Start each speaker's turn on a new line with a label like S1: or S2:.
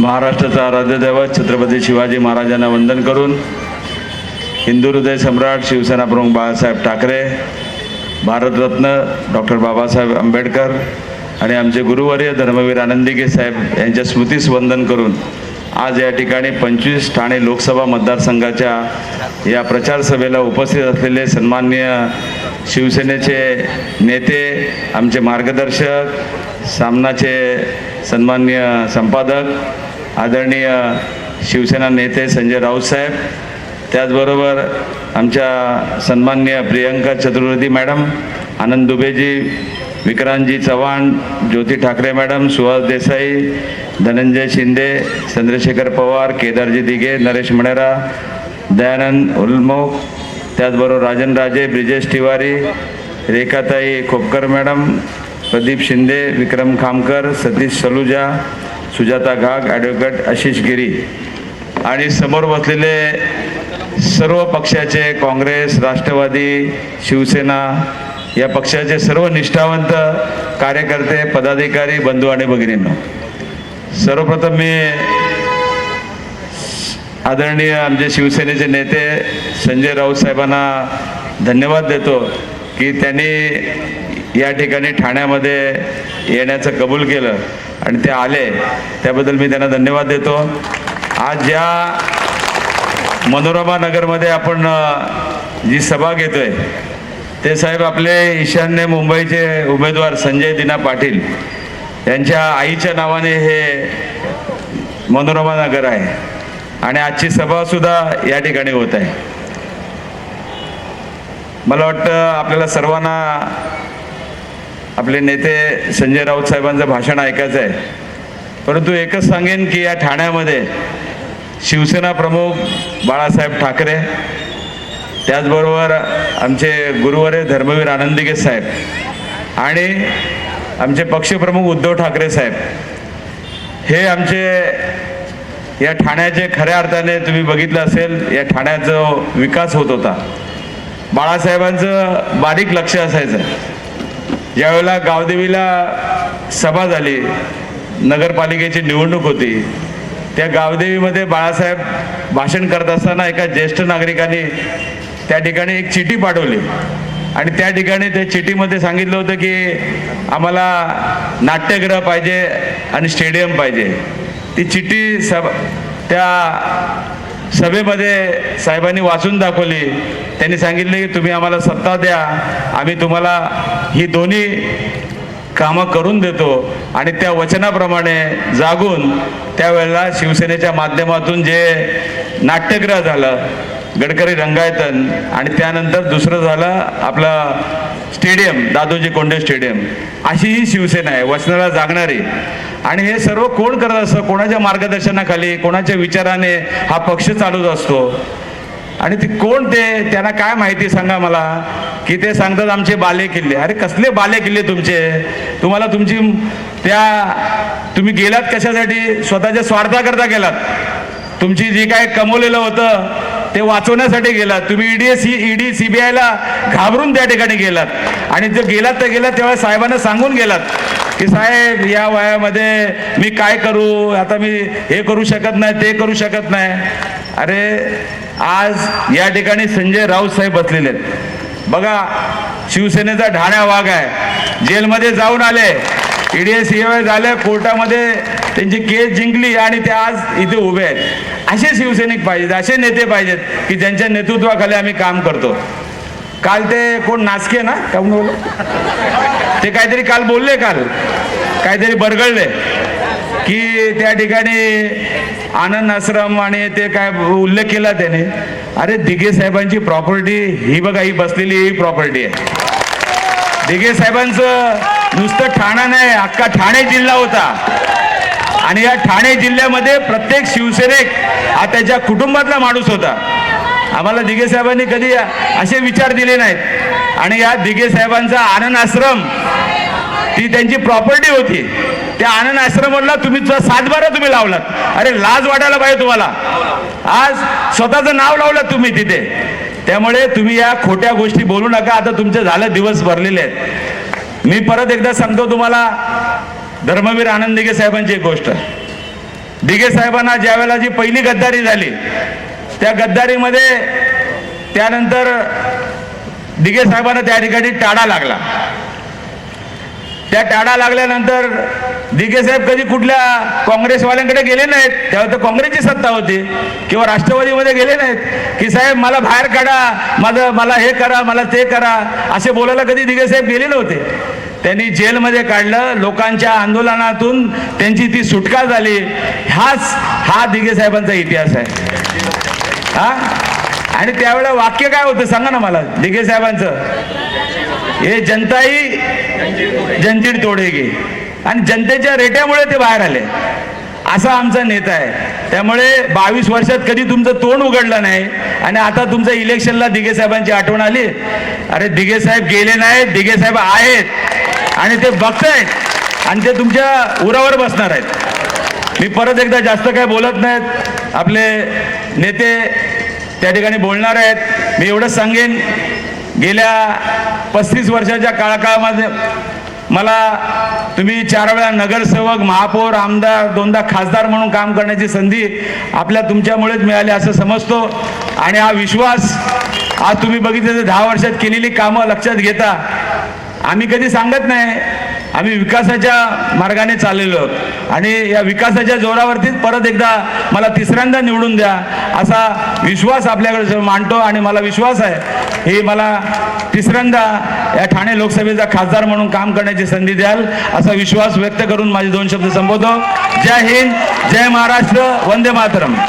S1: महाराष्ट्राचा आराध्यदैवत छत्रपती शिवाजी महाराजांना वंदन करून हिंदू हृदय सम्राट शिवसेना प्रमुख बाळासाहेब ठाकरे भारतरत्न डॉक्टर बाबासाहेब आंबेडकर आणि आमचे गुरुवर्य धर्मवीर आनंदिके साहेब यांच्या स्मृतीस वंदन करून आज या ठिकाणी पंचवीस ठाणे लोकसभा मतदारसंघाच्या या प्रचार सभेला उपस्थित असलेले सन्माननीय शिवसेनेचे नेते आमचे मार्गदर्शक सामनाचे सन्माननीय संपादक आदरणीय शिवसेना नेते संजय राऊत साहेब त्याचबरोबर आमच्या सन्माननीय प्रियंका चतुर्वेदी मॅडम आनंद दुबेजी विक्रांतजी चव्हाण ज्योती ठाकरे मॅडम सुहास देसाई धनंजय शिंदे चंद्रशेखर पवार केदारजी दिघे नरेश मणेरा दयानंद उल्मोख त्याचबरोबर राजन राजे ब्रिजेश तिवारी रेखाताई खोपकर मॅडम प्रदीप शिंदे विक्रम खामकर सतीश सलुजा सुजाता घाग ॲडव्होकेट आशिष गिरी आणि समोर बसलेले सर्व पक्षाचे काँग्रेस राष्ट्रवादी शिवसेना या पक्षाचे सर्व निष्ठावंत कार्यकर्ते पदाधिकारी बंधू आणि भगिनींनो सर्वप्रथम मी आदरणीय आमचे शिवसेनेचे नेते संजय राऊत साहेबांना धन्यवाद देतो की त्यांनी या ठिकाणी ठाण्यामध्ये येण्याचं कबूल केलं. आणि ते आले. त्याबद्दल मी त्यांना धन्यवाद देतो. आज ज्या मनोरमा नगरमध्ये आपण जी सभा घेतोय ते साहेब आपले ईशान्य मुंबईचे उमेदवार संजय दिना पाटील यांच्या आईच्या नावाने हे मनोरमा नगर आहे. आणि आजची सभासुद्धा या ठिकाणी होत आहे. मला वाटतं आपल्याला सर्वांना आपले नेते संजय राऊत साहेबांचं भाषण ऐकायचं आहे. परंतु एकच सांगेन की या ठाण्यामध्ये शिवसेना प्रमुख बाळासाहेब ठाकरे त्याचबरोबर आमचे गुरुवरे धर्मवीर आनंदिगे साहेब आणि आमचे पक्षप्रमुख उद्धव ठाकरे साहेब. हे आमचे या ठाण्याचे खऱ्या अर्थाने तुम्ही बघितलं असेल या ठाण्याचा विकास होत होता. बाळासाहेबांचं बारीक लक्ष असायचं. ज्यावेळेला गावदेवीला सभा झाली. नगरपालिकेची निवडणूक होती. त्या गावदेवीमध्ये बाळासाहेब भाषण करत असताना एका ज्येष्ठ नागरिकांनी त्या ठिकाणी एक चिठी पाठवली. आणि त्या ठिकाणी त्या चिठीमध्ये सांगितलं होतं की आम्हाला नाट्यगृह पाहिजे आणि स्टेडियम पाहिजे. ती चिठ्ठी सब त्या सभेमध्ये साहेबांनी वाचून दाखवली. त्यांनी सांगितले की तुम्ही आम्हाला सत्ता द्या आम्ही तुम्हाला ही दोन्ही कामं करून देतो. आणि त्या वचनाप्रमाणे जागून त्यावेळेला शिवसेनेच्या माध्यमातून जे नाट्यगृह झालं गडकरी रंगायतन आणि त्यानंतर दुसरं झालं आपलं स्टेडियम दादोजी कोंडे स्टेडियम. अशी ही शिवसेना आहे वचनाला जागणारी. आणि हे सर्व कोण करत असतं? कोणाच्या मार्गदर्शनाखाली कोणाच्या विचाराने हा पक्ष चालूच असतो? आणि ते कोण ते? त्यांना काय माहिती सांगा मला? की ते सांगतात आमचे बाले किल्ले. अरे कसले बाले किल्ले तुमचे? तुम्हाला तुमची त्या तुम्ही गेलात कशासाठी? स्वतःच्या स्वार्थाकरता गेलात. तुमची जी काय कमवलेलं होतं ते वाचवण्यासाठी गेलात. तुम्ही ईडी सी ईडी सीबीआयला घाबरून त्या ठिकाणी गेलात. आणि जर गेलात तर गेलात तेव्हा साहेबांना सांगून गेलात की साहेब या वयामध्ये मी काय करू? आता मी हे करू शकत नाही ते करू शकत नाही. अरे आज या ठिकाणी संजय राऊत साहेब बसलेले आहेत. बघा शिवसेनेचा ढाण्या वाघ आहे. जेलमध्ये जाऊन आले. ईडीएस सीआय झाले कोर्टामध्ये त्यांची केस जिंकली आणि ते आज इथे उभे आहेत. असे शिवसैनिक पाहिजेत असे नेते पाहिजेत की ज्यांच्या नेतृत्वाखाली आम्ही काम करतो. काल ते कोण नाचके ना का म्हणून ते काहीतरी काल बोलले काल काहीतरी बरगळले की त्या ठिकाणी आनंद आश्रम आणि ते काय उल्लेख केला त्याने. अरे दिघे साहेबांची प्रॉपर्टी ही बघा ही बसलेली ही प्रॉपर्टी आहे. दिघे साहेबांचं नुसतं ठाणा नाही अख्खा ठाणे जिल्हा होता. आणि या ठाणे जिल्ह्यामध्ये प्रत्येक शिवसैनिक हा त्याच्या कुटुंबातला माणूस होता. आम्हाला दिघे साहेबांनी कधी असे विचार दिले नाहीत. आणि या दिघे साहेबांचा आनंद आश्रम ती त्यांची प्रॉपर्टी होती. त्या आनंद आश्रमला तुम्ही सातबारा तुम्ही लावलात. अरे लाज वाटायला पाहिजे तुम्हाला. आज स्वतःचं नाव लावलं तुम्ही तिथे. त्यामुळे तुम्ही या खोट्या गोष्टी बोलू नका. आता तुमचे झालं दिवस भरलेले आहेत. मी परत एकदा सांगतो तुम्हाला धर्मवीर आनंद दिघे साहेबांची एक गोष्ट. दिघे साहेबांना ज्यावेळेला जी पहिली गद्दारी झाली त्या गद्दारीमध्ये त्यानंतर दिघे साहेबांना त्या ठिकाणी टाळा लागला. त्या टाळा लागल्यानंतर दिघे साहेब कधी कुठल्या काँग्रेसवाल्यांकडे गेले नाहीत त्यावेळेस तर काँग्रेसची सत्ता होती किंवा राष्ट्रवादीमध्ये गेले नाहीत की साहेब मला बाहेर काढा माझं मला हे करा मला ते करा असे बोलायला कधी दिघे साहेब गेले नव्हते. त्यांनी जेलमध्ये काढलं लोकांच्या आंदोलनातून त्यांची ती सुटका झाली. हाच हा दिघे साहेबांचा इतिहास आहे. हा? आणि त्यावेळेला वाक्य काय होतं सांगा ना मला दिघे साहेबांचं. हे जनताही जंजीर तोडेगी आणि जनतेच्या रेट्यामुळे ते बाहेर आले. असा आमचा नेता आहे. त्यामुळे बावीस वर्षात कधी तुमचं तोंड उघडलं नाही आणि आता तुमचं इलेक्शनला दिघे साहेबांची आठवण आली. अरे दिघे साहेब गेले नाहीत दिघे साहेब आहेत आणि ते बघतायत आणि ते तुमच्या उरावर बसणार आहेत. मी परत एकदा जास्त काय बोलत नाहीत. आपले नेते त्या ठिकाणी बोलणार आहेत. मी एवढंच सांगेन. गेल्या पस्तीस वर्षाच्या काळाकाळामध्ये मला तुम्ही चार वेळा नगरसेवक महापौर आमदार दोनदा खासदार म्हणून काम करण्याची संधी आपल्या तुमच्यामुळेच मिळाली असं समजतो. आणि हा विश्वास आज तुम्ही बघितलं तर दहा वर्षात केलेली कामं लक्षात घेता. आम्ही कधी सांगत नाही आम्ही विकासाच्या मार्गाने चाललेलो आहोत. आणि या विकासाच्या जोरावरतीच परत एकदा मला तिसऱ्यांदा निवडून द्या असा विश्वास आपल्याकडे मांडतो आणि मला विश्वास आहे हे मला तिसऱ्यांदा या ठाणे लोकसभेचा खासदार म्हणून काम करण्याची संधी द्याल असा विश्वास व्यक्त करून माझे दोन शब्द संबोधतो जय हिंद जय महाराष्ट्र वंदे मातरम.